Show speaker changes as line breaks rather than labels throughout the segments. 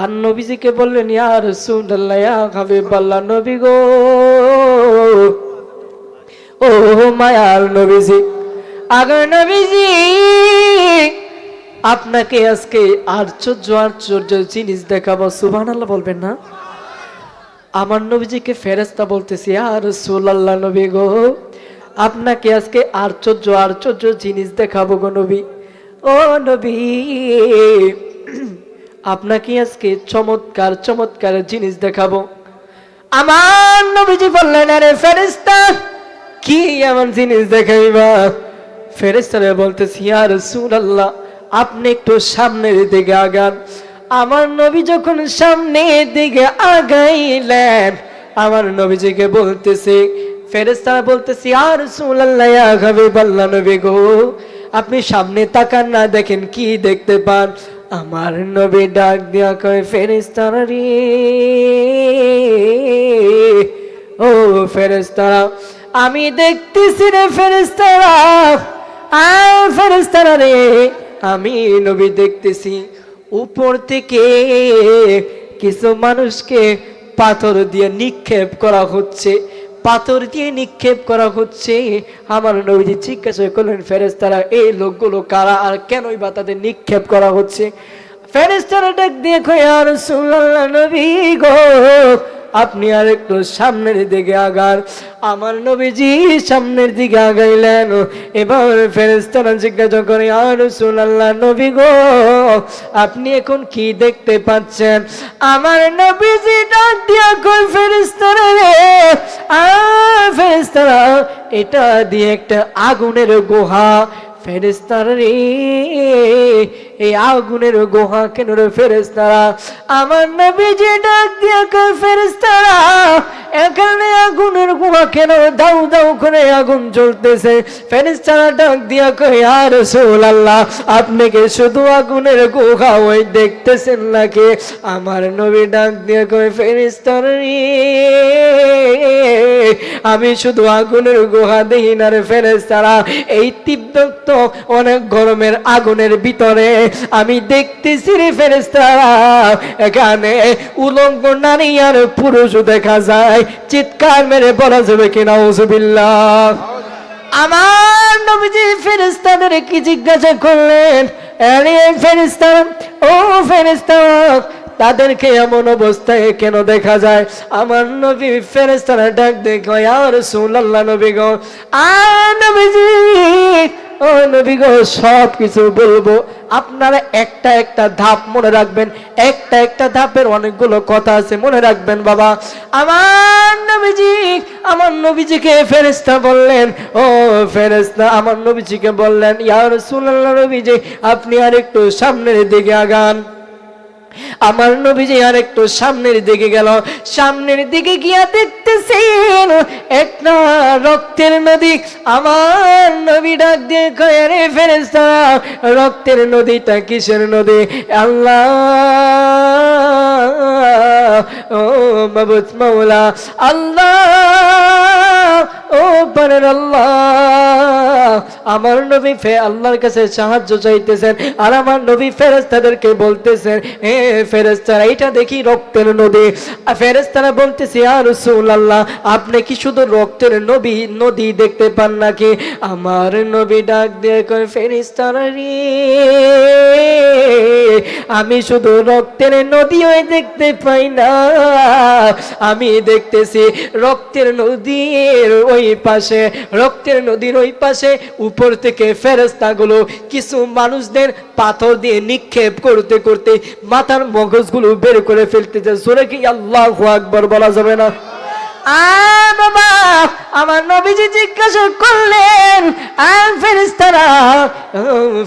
আর নবীজিকে বললেন, ইয়া রাসূলুল্লাহ, ইয়া হাবিবাল্লাহ, নবী গো। ও মায়ার নবীজি, আগর নবীজি, আপনাকে আজকে আশ্চর্য আশ্চর্য জিনিস দেখাবো। সুবহানাল্লাহ বলবেন না? আমার নবীজিকে ফেরেস্তা বলতেছি আর সোল্লাহ নবী গো, আপনাকে আজকে আশ্চর্য আশ্চর্য জিনিস দেখাবো গো নবী। ও নবী আপনাকে আজকে চমৎকার চমৎকার জিনিস দেখাবো। আমার নবীজি বললেন, আরে ফেরেস্তা কি এমন জিনিস দেখাইবা? ফেরেস্তারে বলতেছি আর সুর আল্লাহ আপনি একটু সামনের দিকে আগান। আমার নবী যখন সামনের দিকে আগাইলেন, আমার নবীজিকে বলতেছে ফেরেস্তারা বলতেছি আর হাবিবাল্লাহ নবী গো, আপনি সামনে তাকান না, দেখেন কি দেখতে পান। আমার নবী ডাক দিয়া কয় ফেরেস্তারা রে। ও ফেরেস্তারা আমি দেখতেছি রে ফেরেস্তারা আর ফেরেস্তারা রে, আমি নবী দেখতেছি। উপর থেকে কিছু মানুষকে পাথর দিয়ে নিক্ষেপ করা হচ্ছে। পাথর দিয়ে নিক্ষেপ করা হচ্ছে। আমার নবীজি জিজ্ঞাসা করলেন ফেরেস্তারা এই লোকগুলো কারা আর কেনই বা তাদের নিক্ষেপ করা হচ্ছে? ফেরেস্তারা ডাক দেখো আর সুল্লাহ নবী গো আপনি আর একটু সামনের দিকে আগান। আমার নবীজি সামনের দিকে আগাইলেন। এবার ফেরেস্তারা জিজ্ঞাসা করে আর সুনাল্লাহ নবী গো, আপনি এখন কি দেখতে পাচ্ছেন? আমার নবীজি ডাক দিয়া কই ফেরেস্তারা রে আর ফেরেস্তারা এটা দিয়ে একটা আগুনের গুহা। ফেরেস্তারা রে এই আগুনের গুহা কেন রে ফেরেস্তারা আমার নবী যে ডাক দিয়া কয় ফেরেস্তারা এখানে আগুনের গুহা কেন? দাউ দাউ করে আগুন জ্বলতেছে। ফেরেস্তারা ডাক দিয়া কয় আর আল্লাহ আপনি কি শুধু আগুনের গুহা ওই দেখতেছেন নাকি? আমার নবী ডাক দিয়া কয় ফেরেস্তারা আমি শুধু আগুনের গুহা দেখি না রে ফেরেস্তারা এই তীব্রত্ব অনেক গরমের আগুনের ভিতরে। আমি দেখতেছি রে ফেরেস্তারা এখানে উলঙ্গ নারী আর পুরুষও দেখা যায়। চিৎকার মেরে বলা যাবে কিনা ওজুবিল্লাহ আমার নবীজি ফেরেস্তাদের কি জিজ্ঞাসা করলেন ও ফেরেস্তা তাদেরকে এমন অবস্থায় কেন দেখা যায়? আমার নবী ফেরেস্তারা ডাক দেখো আর সুল্লাহ নবী গো আর নবীজি ও নবী সব কিছু বলব। আপনারা একটা একটা ধাপ মনে রাখবেন, একটা একটা ধাপের অনেকগুলো কথা আছে, মনে রাখবেন বাবা। আমার নবীজি, আমার নবীজিকে ফেরেস্তা বললেন। ও ফেরেস্তা আমার নবীজিকে বললেন ইয়ার সুল্লাহ নবীজি, আপনি আর একটু সামনের দিকে আগান। আমার নবীজি আর একটু সামনের দিকে গেল। সামনের দিকে গিয়া দেখতেছেন, একটা রক্তের নদী। আমার নবী ডাক দিয়ে কয়ে রে ফেরেস্তা রক্তের নদীটা কিসের নদী? আল্লাহ, ও মাবুদ মাওলা, আল্লাহ, ও পারেন আল্লাহ আমার নবী ফে আল্লাহর কাছে সাহায্য চাইতেছেন আর আমার নবী ফেরেস্তাদেরকে বলতেছেন, এ ফেরেস্তারা এটা দেখি রক্তের নদী। ফেরেস্তারা বলতেছে আর আল্লাহ আপনি কি শুধু রক্তের নবী, নদী দেখতে পান নাকি? আমার নবী ডাক দিয়ে কয় ফেরেস্তারা রে, আমি শুধু রক্তের নদী হয়ে দেখতে পাই না। আমি দেখতেছি রক্তের নদীর ওই পাশে, রক্তের নদীর ওই পাশে উপর থেকে ফেরেস্তাগুলো কিছু মানুষদের পাথর দিয়ে নিক্ষেপ করতে করতে মাথার মগজগুলো বের করে ফেলতে যায়। সুরে কি আল্লাহ আকবর বলা যাবে না? আ বাবা, আমার নবীজি জিজ্ঞাসা করলেন আর ফেরেস্তারা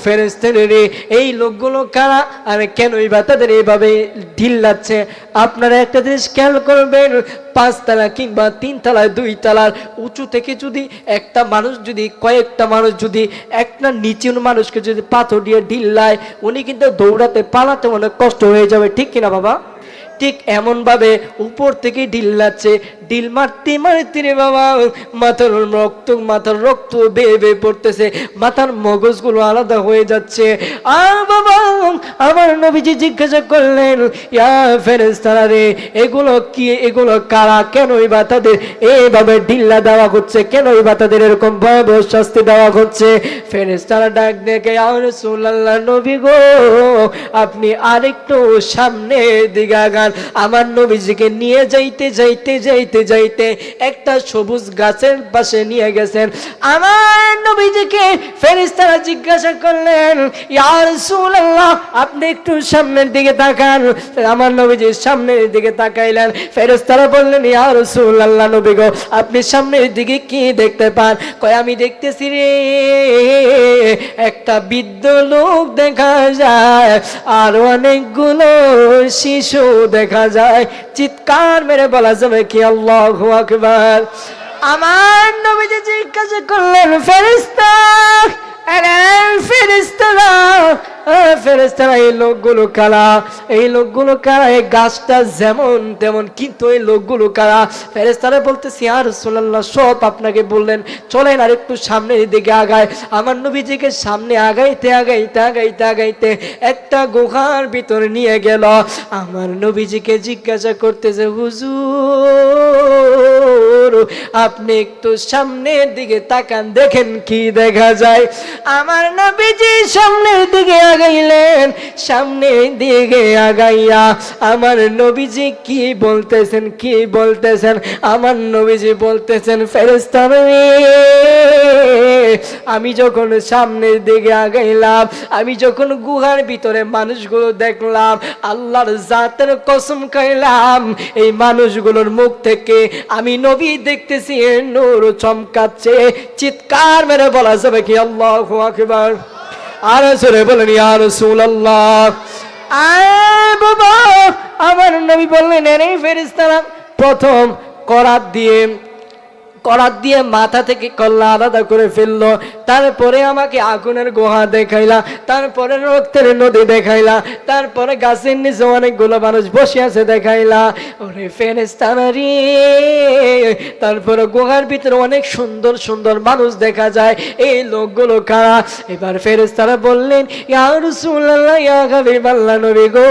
ফেরেস্তারে এই লোকগুলো কারা? আর কেনই বা তাদের এইভাবে ঢিল লাগছে? আপনারা একটা জিনিস খেয়াল করবেন, পাঁচতলা কিংবা তিন তলায় দুই তলার উঁচু থেকে যদি একটা মানুষ যদি, কয়েকটা মানুষ যদি, একটা নিচের মানুষকে যদি পাথর দিয়ে ঢিল্লায় উনি কিন্তু দৌড়াতে, পালাতে অনেক কষ্ট হয়ে যাবে, ঠিক কিনা বাবা? ঠিক এমন ভাবে উপর থেকে ডিল লাগছে ডিল মারতে মারতে রে বাবা। মাথার রক্ত মাথার রক্ত বেয়ে বেয়ে পড়তেছে। মাথার মগজগুলো আলাদা হয়ে যাচ্ছে। আর বাবা, আমার নবীজি জিজ্ঞাসা করলেন, ইয়া ফেরেস্তারা রে, এগুলো কি, এগুলো কারা, কেনই বা তাদের এইভাবে ঢিল্লা দেওয়া হচ্ছে, কেনই বা তাদের এরকম ভয়াবহ শাস্তি দেওয়া হচ্ছে? ফেরেস্তারা ডাক দেখে আর নবী গো, আপনি আরেকটু সামনের দিকে আগান। আমার নবীজিকে নিয়ে যাইতে যাইতে যাইতে যাইতে যাইতে একটা সবুজ গাছের পাশে নিয়ে গেছেন। আমার নবীজিকে ফেরেস্তারা জিজ্ঞাসা করলেন ইয়ার সুল্লাহ আপনি একটু সামনের দিকে তাকান। আমার নবীজির সামনের দিকে তাকাইলেন। ফেরেস্তারা বললেন ইয়ার সুল্লাহ নবী গো, আপনি সামনের দিকে কি দেখতে পান? কয়, আমি দেখতেছি রে, একটা বৃদ্ধ লোক দেখা যায়, আর অনেকগুলো শিশু দেখা যায়। চিৎকার মেরে বলা যাবে কি আল্লাহ আকবার। আমার নবীজি জিজ্ঞাসা করলেন ফেরিস্তা ফেরিস্তারা ফেরেস্তারা এই লোকগুলো কারা? এই লোকগুলো কারা? এই গাছটা যেমন তেমন, কিন্তু এই লোকগুলো কারা? ফেরেস্তারা বলতেছি আর সোল্লাহ সব আপনাকে বললেন। চলেন আর একটু সামনের দিকে আগায় আমার নবীজিকে সামনে আগাইতে আগাইতে আগাইতে আগাইতে একটা গুহার ভিতরে নিয়ে গেল। আমার নবীজিকে জিজ্ঞাসা করতেছে, হুজুর আপনি একটু সামনের দিকে তাকান, দেখেন কি দেখা যায়। আমার নবীজি সামনের দিকে আগাইলেন, সামনের দিকে আগাইয়া আমার নবীজি কি বলতেছেন কি বলতেছেন? আমার নবীজি বলতেছেন ফেরেস্তান আমি যখন সামনের দিকে আগাইলাম, আমি যখন গুহার ভিতরে মানুষগুলো দেখলাম, আল্লাহর জাতের কসম খাইলাম, এই মানুষগুলোর মুখ থেকে আমি নবী দেখতেছি নূর চমকাচ্ছে। চিৎকার মেরে বলা যাবে কি, আল্লাহ আকবার। আর সরে বলেন আর সুল আল্লাহ আমার নবী বললেন এরে ফেরিস্তারা প্রথম করাত দিয়ে করাত দিয়ে মাথা থেকে কল্লা আলাদা করে ফেলল। তারপরে আমাকে আগুনের গুহা দেখাইলা, তারপরে রক্তের নদী দেখাইলা, তারপরে গাছের নিচে অনেকগুলো মানুষ বসে আছে দেখাইলা। ওরে ফেরেস্তানা রে তারপরে গুহার ভিতরে অনেক সুন্দর সুন্দর মানুষ দেখা যায়। এই লোকগুলো কারা? এবার ফেরেস্তারা বললেন গো,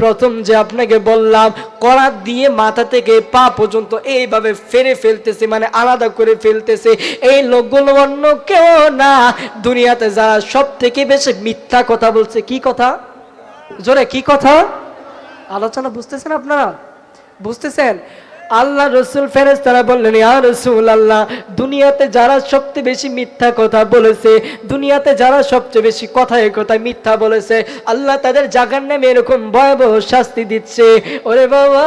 প্রথম যে আপনাকে বললাম, করাত দিয়ে মাথা থেকে পা পর্যন্ত এইভাবে ফেরে ফেলতেছে মানে আলাদা করে ফেলতেছে। এই লোকগুলো অন্য কেউ না। দুনিয়াতে যারা সব থেকে বেশি মিথ্যা কথা বলছে, কি কথা? জোরে, কি কথা? আলোচনা, বুঝতেছেন আপনারা? বুঝতেছেন? আল্লাহ রসুল ফেরেজ তারা বললেন, ইয়া রসুল আল্লাহ দুনিয়াতে যারা সবচেয়ে বেশি মিথ্যা কথা বলেছে, দুনিয়াতে যারা সবচেয়ে বেশি কথায় কথায় মিথ্যা বলেছে, আল্লাহ তাদের জাগার নামে এরকম ভয়াবহ শাস্তি দিচ্ছে। ওরে বাবা,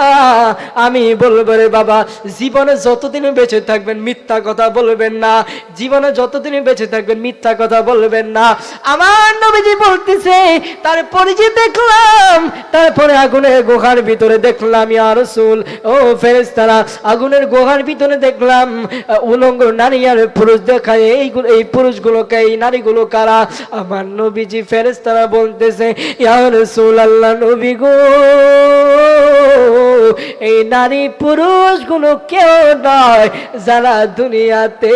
আমি বলব রে বাবা, জীবনে যতদিন বেঁচে থাকবেন মিথ্যা কথা বলবেন না, জীবনে যতদিন বেঁচে থাকবেন মিথ্যা কথা বলবেন না। আমার নবীজি বলতেছে তারপরে যে দেখলাম, তারপরে আগুনের গুহার ভিতরে দেখলাম, ইয়া রসুল, ও ফেরেস তারা আগুনের গুহার ভিতরে দেখলাম উলঙ্গ নারী আর পুরুষ দেখায় এইগুলো এই পুরুষগুলোকে, এই নারীগুলো কারা? আমার নবীজি ফেরেস তারা বলতেছে, ইয়া রসুল নবী গো, এই নারী পুরুষগুলো কেউ নয় যারা দুনিয়াতে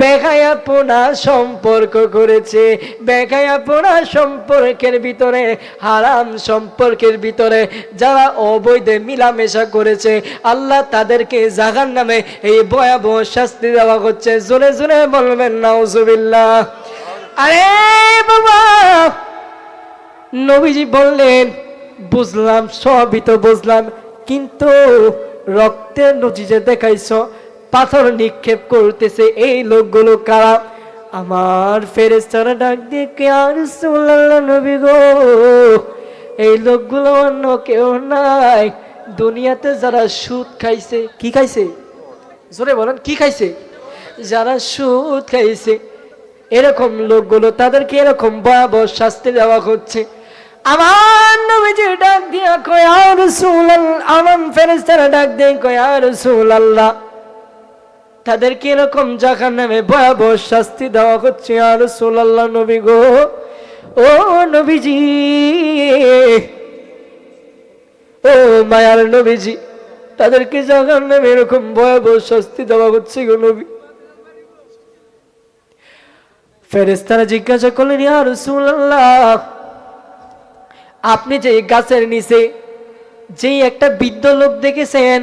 বেগায়াপনা সম্পর্ক করেছে। বেগায়াপনা সম্পর্কের ভিতরে, হারাম সম্পর্কের ভিতরে যারা অবৈধ মিলামেশা করেছে, আল্লাহ তাদেরকে জাগার নামে এই ভয়াবহ শাস্তি দেওয়া হচ্ছে। জোরে জোরে বলবেন, নাউজুবিল্লাহ। আরে বাবা! নবীজি বললেন, বুঝলাম, সবই তো বুঝলাম, কিন্তু রক্তের নদী যে দেখাইছ, পাথর নিক্ষেপ করতেছে এই লোকগুলো কারা? আমার ফেরেস্তারা ডাক দিয়ে কে আর নবী গো, এই লোকগুলো অন্য কেউ নাই। দুনিয়াতে যারা সুদ খাইছে, কি খাইছে? জোরে বলেন, কি খাইছে? যারা সুদ খাইছে, এরকম লোকগুলো তাদেরকে এরকম ভয়াবহ শাস্তি দেওয়া হচ্ছে। আমার নবীজি ডাক দিয়া কয় রাসূল আমার ফেরেশতারা ডাক দিয়ে কয় রাসূল আল্লাহ তাদেরকে এরকম জাহান নামে ভয়াবহ শাস্তি দেওয়া হচ্ছে আর আল্লাহ নবী গো। ও নবীজি ও মায়ার নবীজি, তাদেরকে জাগার নামে এরকম ভয়াবহ শাস্তি দেওয়া হচ্ছে গো নবী। ফেরেস্তারা জিজ্ঞাসা করলেন রাসূলুল্লাহ, আপনি যে গাছের নিচে যে একটা বৃদ্ধ লোক দেখেছেন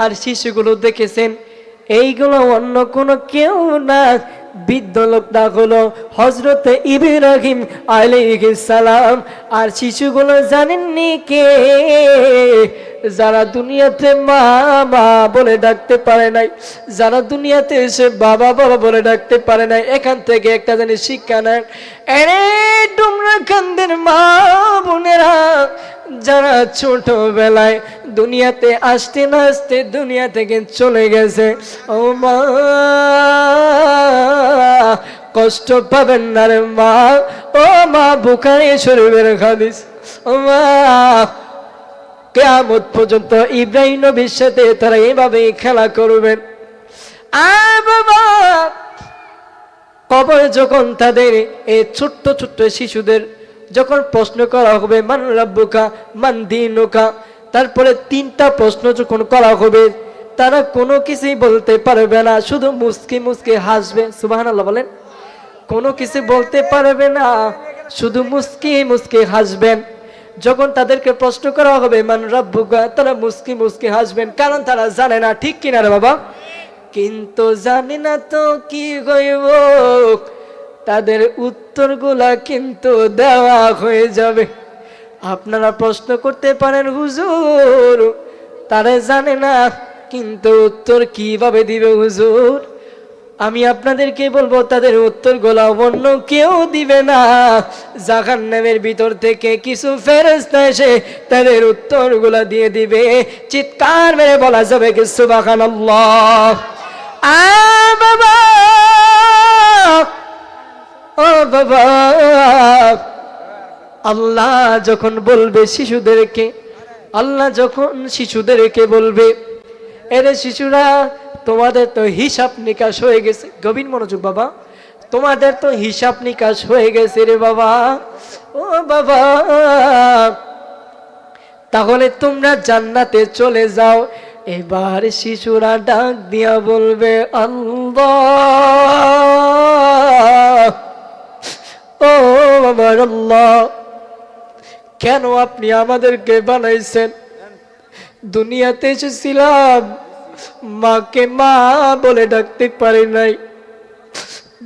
আর শিশুগুলো দেখেছেন, এইগুলো অন্য কোনো কেউ না। বৃদ্ধ লোকটা হলো হজরত ইব্রাহিম আলাইহিস সালাম আর শিশুগুলো জানেননি কে? যারা দুনিয়াতে মা মা বলে ডাকতে পারে নাই, যারা দুনিয়াতে এসে বাবা বাবা বলে ডাকতে পারে নাই, এখান থেকে একটা জানি শিক্ষা নেন। এরে তোমরা কান্দের মা বোনেরা, যারা ছোটবেলায় দুনিয়াতে আসতে না আসতে দুনিয়া থেকে চলে গেছে, ও মা, কষ্ট পাবেন না রে মা, ও মা, বুখারি শরীরের খাদিস ও মা কেয়ামত পর্যন্ত ইব্রাহিম নবীর সাথে তারা এইভাবে খেলা করবেন আর বাবা! কবর যখন তাদের এই ছোট্ট ছোট্ট শিশুদের যখন প্রশ্ন করা হবে, মান রাব্বুকা, মান দিনুকা? তারপরে তিনটা প্রশ্ন যখন করা হবে, তারা কোনো কিছুই বলতে পারবে না। শুধু মুসকি মুসকি হাসবে। সুবহানাল্লাহ বলেন। কোনো কিছু বলতে পারবে না। শুধু মুসকি মুসকি হাসবেন। যখন তাদেরকে প্রশ্ন করা হবে, মান রাব্বুকা? তারা মুসকি মুসকি হাসবেন, কারণ তারা জানে না, ঠিক কিনা রে বাবা? কিন্তু জানি না তো কি হইব। তাদের উত্তরগুলা কিন্তু দেওয়া হয়ে যাবে। আপনারা প্রশ্ন করতে পারেন, হুজুর, তারা জানে না, কিন্তু উত্তর কীভাবে দিবে হুজুর? আমি আপনাদেরকে বলব, তাদের উত্তর গোলা অন্য কেউ দিবে না। জাহান নামের ভিতর থেকে কিছু ফেরস্তা এসে তাদের উত্তরগুলা দিয়ে দিবে। চিৎকার মেরে বলা যাবে কি সুবাহান বাবা! ও বাবা! আল্লাহ যখন বলবে শিশুদেরকে, আল্লাহ যখন শিশুদেরকে বলবে, এরে শিশুরা তোমাদের তো হিসাব নিকাশ হয়ে গেছে। গভীর মনোযোগ বাবা। তোমাদের তো হিসাব নিকাশ হয়ে গেছে রে বাবা। ও বাবা। তাহলে তোমরা জান্নাতে চলে যাও। এবার শিশুরা ডাক দিয়া বলবে, আল্লাহ। ও কেন আপনি আমাদেরকে বানাইছেন? দুনিয়াতে এসেছিলাম। মাকে মা বলে ডাকতে পারি নাই,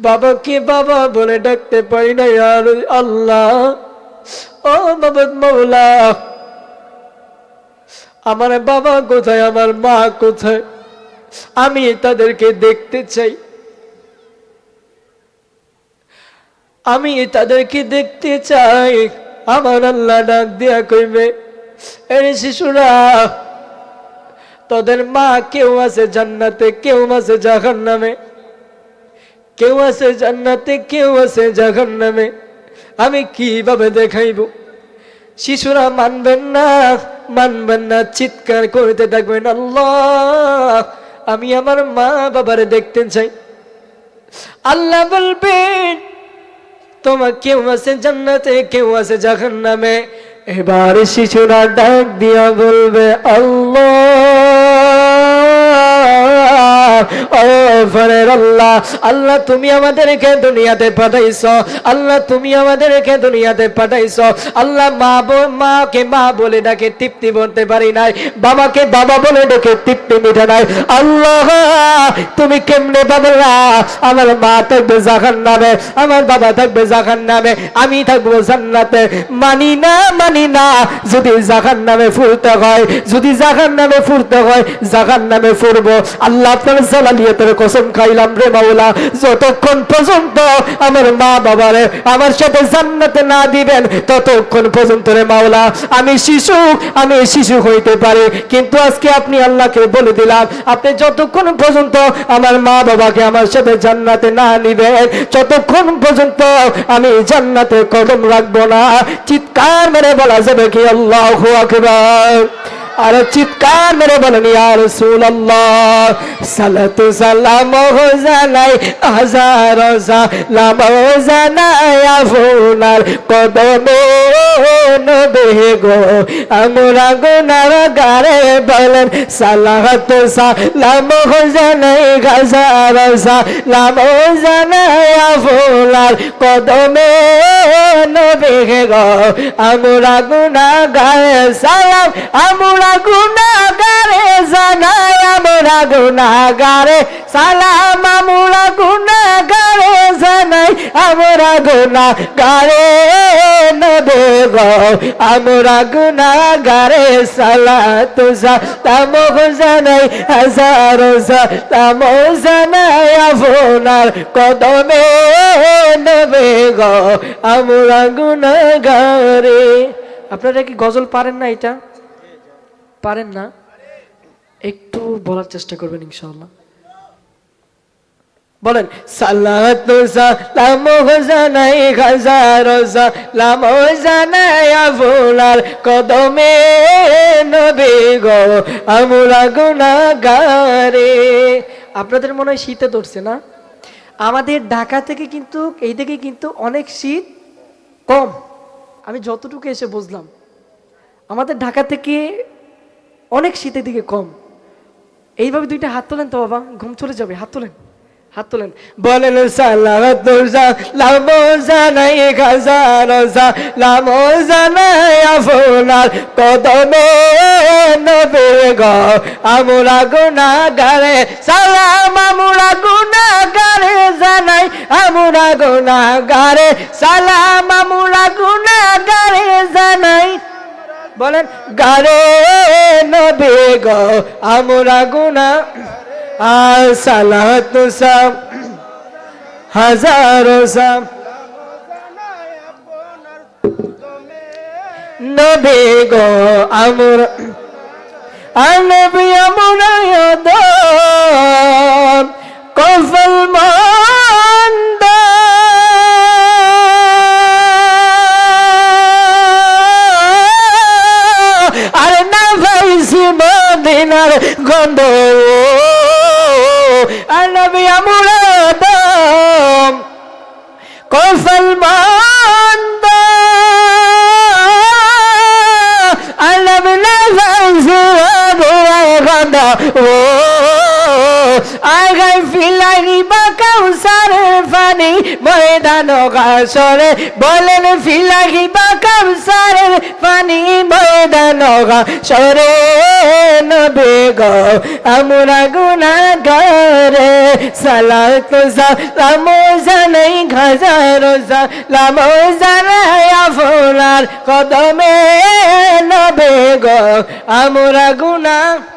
বাবাকে বাবা বলে ডাকতে পারি নাই, আর আল্লাহ, ও বাবা মৌলা, আমার বাবা কোথায়, আমার মা কোথায়, আমি তাদেরকে দেখতে চাই। আমি তাদেরকে দেখতে চাই, আমার আল্লাহ ডাক দিয়া কইবে, এর শিশুরা তোদের মা কেউ আছে জান্নাতে, কেউ আছে জাহান নামে কেউ আছে জান্নাতে, কেউ আছে জাহান নামে আমি কীভাবে দেখাইব? শিশুরা মানবেন না মানবেন না, চিৎকার করতে থাকবেন, আল্লাহ, আমি আমার মা বাবারে দেখতে চাই। আল্লাহ বলবেন, তোমার কেউ আছে জান্নাতে, কেউ আছে জাহান নামে এবার শিশুরা ডাক দিয়া বলবে, আল্লাহ আল্লাহ তুমি আমাদেরকে দুনিয়াতে পাঠাইছ, আল্লাহ তুমি আমাদেরকে দুনিয়াতে পাঠাইছ। আল্লাহ মা মাকে মা বলে ডাকে, তৃপ্তি বলতে পারি নাই। বাবাকে বাবা বলে তৃপ্তি মিটে নাই। আল্লাহ, তুমি কেমনে আমার মা থাকবে জাহান নামে আমার বাবা থাকবে জাহান নামে আমি থাকব জান্নাতে। মানি না মানি না, যদি জাহান নামে ফুরতে হয়, যদি জাহান নামে ফুরতে হয় জাহান নামে ফুরবো। আল্লাহ আপনার কসম খাইলাম রে মাওলা। যতক্ষণ পর্যন্ত আমার মা বাবারে আমার সাথে জান্নাতে না দিবেন, ততক্ষণ পর্যন্ত রে মাওলা, আমি শিশু আমি শিশু হইতে পারি। কিন্তু আজকে আপনি আল্লাহকে বলে দিলাম, আপনি যতক্ষণ পর্যন্ত আমার মা বাবাকে আমার সাথে জান্নাতে না নিবেন, ততক্ষণ পর্যন্ত আমি জান্নাতে কদম রাখব না। চিৎকার মেরে বলা যাবে কি? আল্লাহ আকবার। আর চিৎকার মেরে বলেন, ইয়া রাসূলুল্লাহ, সালাতু সালাম জানাই, হাজার সালাম জানাই, আপনার কদমে নবে গো, আমরা গুনার গারে বলেন, সালাতু সালাম জানাই, হাজার সালাম জানাই, আপনার কদমে নবে গো, আমরা গুনা গারে সালাম, আমরা গুনা গারে জানাই আমরা গুনা গারে সালাম আমরা গুনা গারে জানাই আমরা গুনা গারে নবে গো আমরা গুনা গারে সালাত সালাম জানাই, হাজার সালাম জানাই আপনার কদমে। নবে গো আমরা গুনা গারে আপনারা কি গজল পারেন না এটা? পারেন না, একটু বলার চেষ্টা করবেন ইনশাআল্লাহ। বলেন কদমে আপনাদের মনে হয় শীতে ধরছে না? আমাদের ঢাকা থেকে কিন্তু, এই থেকে কিন্তু অনেক শীত কম। আমি যতটুকু এসে বুঝলাম, আমাদের ঢাকা থেকে অনেক শীতের দিকে কম। এইভাবে দুইটা হাত তোলেন তো বাবা, ঘুম চলে যাবে, হাত তোলেন হাত তোলেন। বলেন আপনার কদমে আমরা গুনাহগারে সালাম, আমরা গুনাহগারে জানাই, আমরা গুনাহগারে সালাম, আমরা গুনাহগারে জানাই। বলেন, গারে নবে গো, আমরা গুনা আর সালাত সাম, হাজারো সাম। নবে গো, আমরা আনবি আমরা কফল মন্দ মদিনার গন্ধ। আর নবী আমরা দম কফল মন্দ আর নবী না ভাইছি মদিনার গন্ধ ও আগাই পানি ময়দান গাছরে বলেন ফিলাহি বা কাউসারের পানি ময়দান গাছরে নবে গো, আমরা গুনাহগারে, সালাত সালাম জানাই, হাজার সালাম জানাই আপনার কদমে। নবে গো, আমরা গুনাহ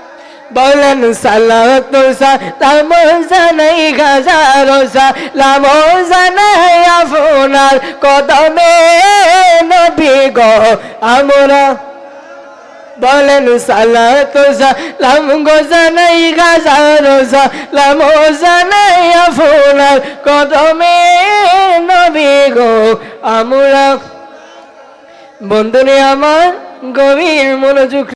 বলেন সালাত সালাম জানাই হাজার সালাম জানাই আপনার কদমে নবী গো আমরা। বলেন সালাত সালাম গো জানাই হাজার সালাম জানাই আপনার কদমে নবী গো আমরা। বন্ধুরে আমার গভীর মনোযোগ